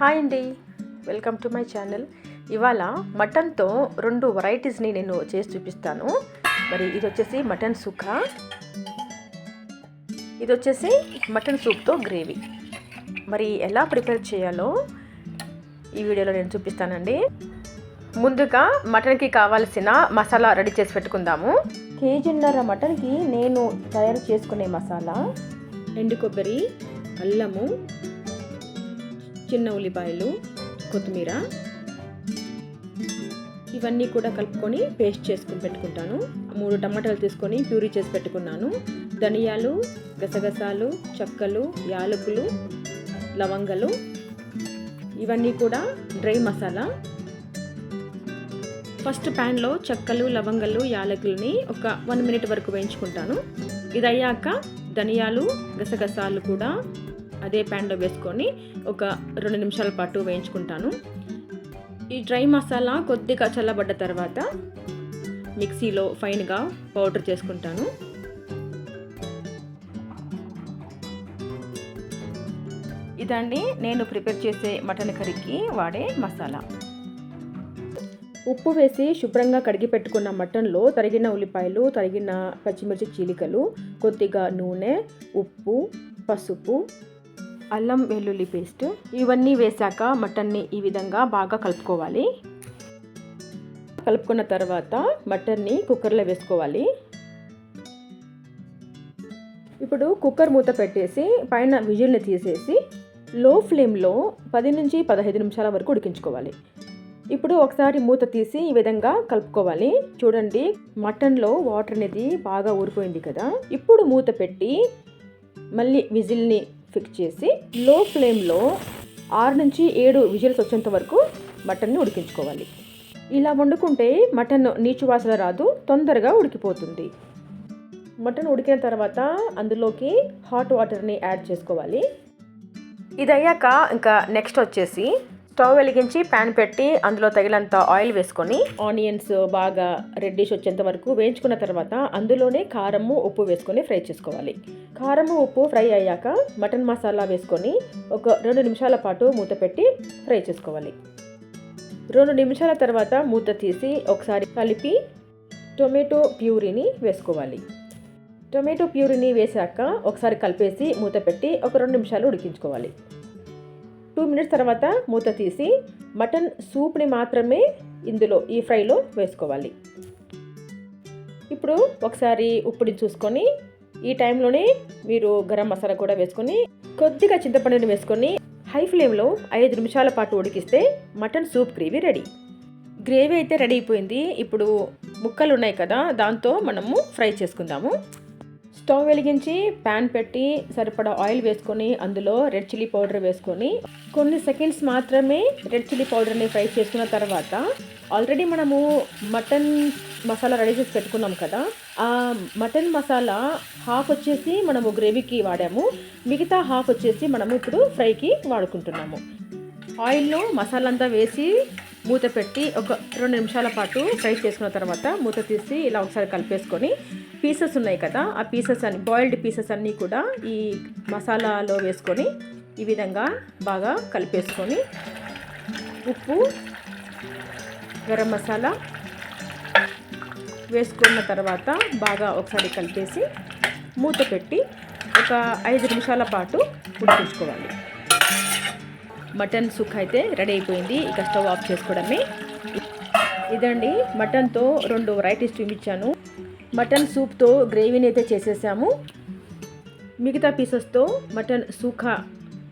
Hi అండి. Welcome to my channel. ఇవాళ మటన్తో రెండు వెరైటీస్ని నేను చేసి చూపిస్తాను. మరి ఇది వచ్చేసి మటన్ సుఖా ఇది వచ్చేసి మటన్ సూప్తో గ్రేవీ. మరి ఎలా ప్రిపేర్ చేయాలో ఈ వీడియోలో నేను చూపిస్తానండి. ముందుగా మటన్కి కావాల్సిన మసాలా రెడీ చేసి పెట్టుకుందాము. కేజీన్నర మటన్కి నేను తయారు చేసుకునే మసాలా. ఎండు కొబ్బరి అల్లము చిన్న ఉల్లిపాయలు కొత్తిమీర. ఇవన్నీ కూడా కలుపుకొని పేస్ట్ చేసుకుని పెట్టుకుంటాను. మూడు టమాటాలు తీసుకొని ప్యూరీ చేసి పెట్టుకున్నాను. ధనియాలు గసగసాలు చెక్కలు యాలకులు లవంగలు. ఇవన్నీ కూడా డ్రై మసాలా. ఫస్ట్ ప్యాన్లో చెక్కలు లవంగలు యాలకులని ఒక వన్ మినిట్ వరకు వేయించుకుంటాను. ఇది అయ్యాక ధనియాలు గసగసాలు కూడా అదే ప్యాన్లో వేసుకొని ఒక రెండు నిమిషాల పాటు వేయించుకుంటాను. ఈ డ్రై మసాలా కొద్దిగా చల్లబడ్డ తర్వాత మిక్సీలో ఫైన్గా పౌడర్ చేసుకుంటాను. ఇదండి నేను ప్రిపేర్ చేసే మటన్ కర్రీకి వాడే మసాలా. ఉప్పు వేసి శుభ్రంగా కడిగి పెట్టుకున్న మటన్లో తరిగిన ఉల్లిపాయలు తరిగిన పచ్చిమిర్చి చీలికలు కొద్దిగా నూనె ఉప్పు పసుపు అల్లం వెల్లుల్లి పేస్ట్. ఇవన్నీ వేశాక మటన్ని ఈ విధంగా బాగా కలుపుకోవాలి. కలుపుకున్న తర్వాత మటన్ని కుక్కర్లో వేసుకోవాలి. ఇప్పుడు కుక్కర్ మూత పెట్టేసి పైన విజిల్ని తీసేసి లో ఫ్లేమ్లో పది నుంచి పదహైదు నిమిషాల వరకు ఉడికించుకోవాలి. ఇప్పుడు ఒకసారి మూత తీసి ఈ విధంగా కలుపుకోవాలి. చూడండి మటన్లో వాటర్ అనేది బాగా ఊరిపోయింది కదా. ఇప్పుడు మూత పెట్టి మళ్ళీ విజిల్ని ఫిక్స్ చేసి లో ఫ్లేమ్లో ఆరు నుంచి ఏడు విజిల్స్ వచ్చేంత వరకు మటన్ని ఉడికించుకోవాలి. ఇలా వండుకుంటే మటన్ నీచు వాసన రాదు తొందరగా ఉడికిపోతుంది. మటన్ ఉడికిన తర్వాత అందులోకి హాట్ వాటర్ని యాడ్ చేసుకోవాలి. ఇది అయ్యాక ఇంకా నెక్స్ట్ వచ్చేసి స్టవ్ వెలిగించి ప్యాన్ పెట్టి అందులో తగినంత ఆయిల్ వేసుకొని ఆనియన్స్ బాగా రెడ్డిష్ వచ్చేంత వరకు వేయించుకున్న తర్వాత అందులోనే కారము ఉప్పు వేసుకొని ఫ్రై చేసుకోవాలి. కారము ఉప్పు ఫ్రై అయ్యాక మటన్ మసాలా వేసుకొని ఒక రెండు నిమిషాల పాటు మూత పెట్టి ఫ్రై చేసుకోవాలి. రెండు నిమిషాల తర్వాత మూత తీసి ఒకసారి కలిపి టొమాటో ప్యూరీని వేసుకోవాలి. టొమాటో ప్యూరీని వేసాక ఒకసారి కలిపేసి మూత పెట్టి ఒక రెండు నిమిషాలు ఉడికించుకోవాలి. టూ మినిట్స్ తర్వాత మూత తీసి మటన్ సూప్ని మాత్రమే ఇందులో ఈ ఫ్రైలో వేసుకోవాలి. ఇప్పుడు ఒకసారి ఉప్పుని చూసుకొని ఈ టైంలోనే మీరు గరం మసాలా కూడా వేసుకొని కొద్దిగా చింతపండుని వేసుకొని హై ఫ్లేమ్లో ఐదు నిమిషాల పాటు ఉడికిస్తే mutton soup gravy ready. Gravy అయితే రెడీ అయిపోయింది. ఇప్పుడు ముక్కలు ఉన్నాయి కదా దాంతో మనము ఫ్రై చేసుకుందాము. స్టవ్ వెలిగించి ప్యాన్ పెట్టి సరిపడా ఆయిల్ వేసుకొని అందులో రెడ్ చిల్లీ పౌడర్ వేసుకొని కొన్ని సెకండ్స్ మాత్రమే రెడ్ చిల్లీ పౌడర్ని ఫ్రై చేసుకున్న తర్వాత ఆల్రెడీ మనము మటన్ మసాలా రెడీ చేసి పెట్టుకున్నాం కదా ఆ మటన్ మసాలా హాఫ్ వచ్చేసి మనము గ్రేవీకి వాడాము. మిగతా హాఫ్ వచ్చేసి మనము ఇప్పుడు ఫ్రైకి వాడుకుంటున్నాము. ఆయిల్లో మసాలా అంతా వేసి మూత పెట్టి ఒక రెండు నిమిషాల పాటు ఫ్రై చేసుకున్న తర్వాత మూత తీసి ఇలా ఒకసారి కలిపేసుకొని పీసెస్ ఉన్నాయి కదా ఆ పీసెస్ అన్ని బాయిల్డ్ పీసెస్ అన్నీ కూడా ఈ మసాలాలో వేసుకొని ఈ విధంగా బాగా కలిపేసుకొని ఉప్పు గరం మసాలా వేసుకున్న తర్వాత బాగా ఒకసారి కలిపేసి మూత పెట్టి ఒక ఐదు నిమిషాల పాటు ఉడికించుకోవాలి. మటన్ సుక్ అయితే రెడీ అయిపోయింది. ఇక స్టవ్ ఆఫ్ చేసుకోవడమే. ఇదండి మటన్తో రెండు వెరైటీస్ చూపించాను. మటన్ సూప్తో గ్రేవీని అయితే చేసేసాము. మిగతా పీసెస్తో మటన్ సూఖా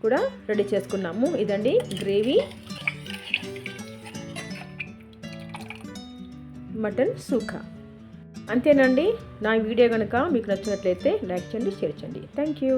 కూడా రెడీ చేసుకున్నాము. ఇదండి గ్రేవీ. మటన్ సూఖా అంతేనండి. నా వీడియో కనుక మీకు నచ్చినట్లయితే లైక్ చేయండి షేర్ చేయండి. Thank you.